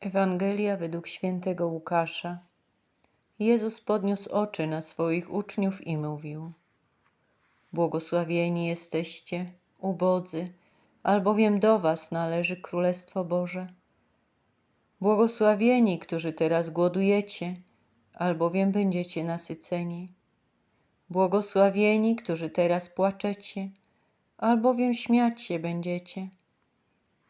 Ewangelia według świętego Łukasza. Jezus podniósł oczy na swoich uczniów i mówił: Błogosławieni jesteście, ubodzy, albowiem do Was należy Królestwo Boże. Błogosławieni, którzy teraz głodujecie, albowiem będziecie nasyceni. Błogosławieni, którzy teraz płaczecie, albowiem śmiać się będziecie.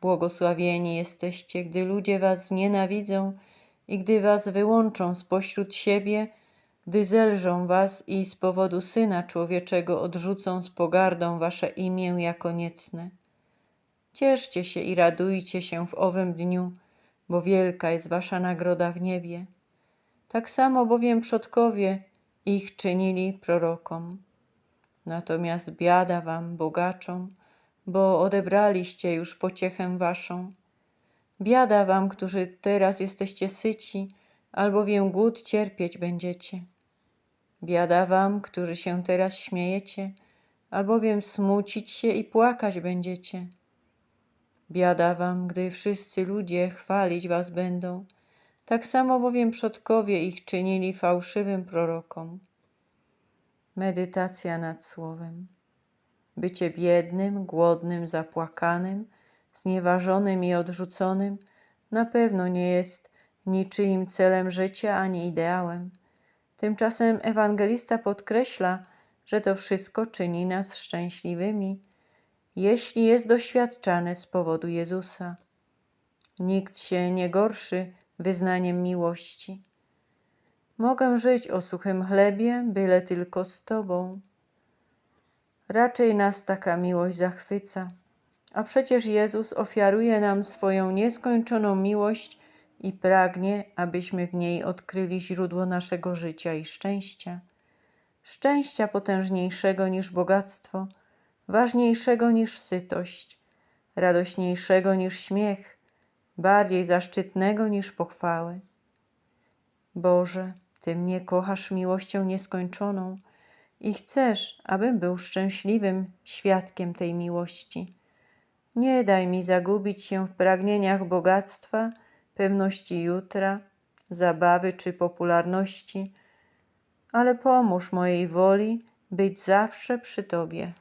Błogosławieni jesteście, gdy ludzie was znienawidzą i gdy was wyłączą spośród siebie, gdy zelżą was i z powodu Syna Człowieczego odrzucą z pogardą wasze imię jako niecne. Cieszcie się i radujcie się w owym dniu, bo wielka jest wasza nagroda w niebie. Tak samo bowiem przodkowie ich czynili prorokom. Natomiast biada wam, bogaczom, bo odebraliście już pociechę waszą. Biada wam, którzy teraz jesteście syci, albowiem głód cierpieć będziecie. Biada wam, którzy się teraz śmiejecie, albowiem smucić się i płakać będziecie. Biada wam, gdy wszyscy ludzie chwalić was będą, tak samo bowiem przodkowie ich czynili fałszywym prorokom. Medytacja nad słowem. Bycie biednym, głodnym, zapłakanym, znieważonym i odrzuconym na pewno nie jest niczyim celem życia ani ideałem. Tymczasem ewangelista podkreśla, że to wszystko czyni nas szczęśliwymi, jeśli jest doświadczane z powodu Jezusa. Nikt się nie gorszy wyznaniem miłości. Mogę żyć o suchym chlebie, byle tylko z Tobą. Raczej nas taka miłość zachwyca, a przecież Jezus ofiaruje nam swoją nieskończoną miłość i pragnie, abyśmy w niej odkryli źródło naszego życia i szczęścia. Szczęścia potężniejszego niż bogactwo, ważniejszego niż sytość, radośniejszego niż śmiech, bardziej zaszczytnego niż pochwały. Boże, Ty mnie kochasz miłością nieskończoną i chcesz, abym był szczęśliwym świadkiem tej miłości. Nie daj mi zagubić się w pragnieniach bogactwa, pewności jutra, zabawy czy popularności, ale pomóż mojej woli być zawsze przy Tobie.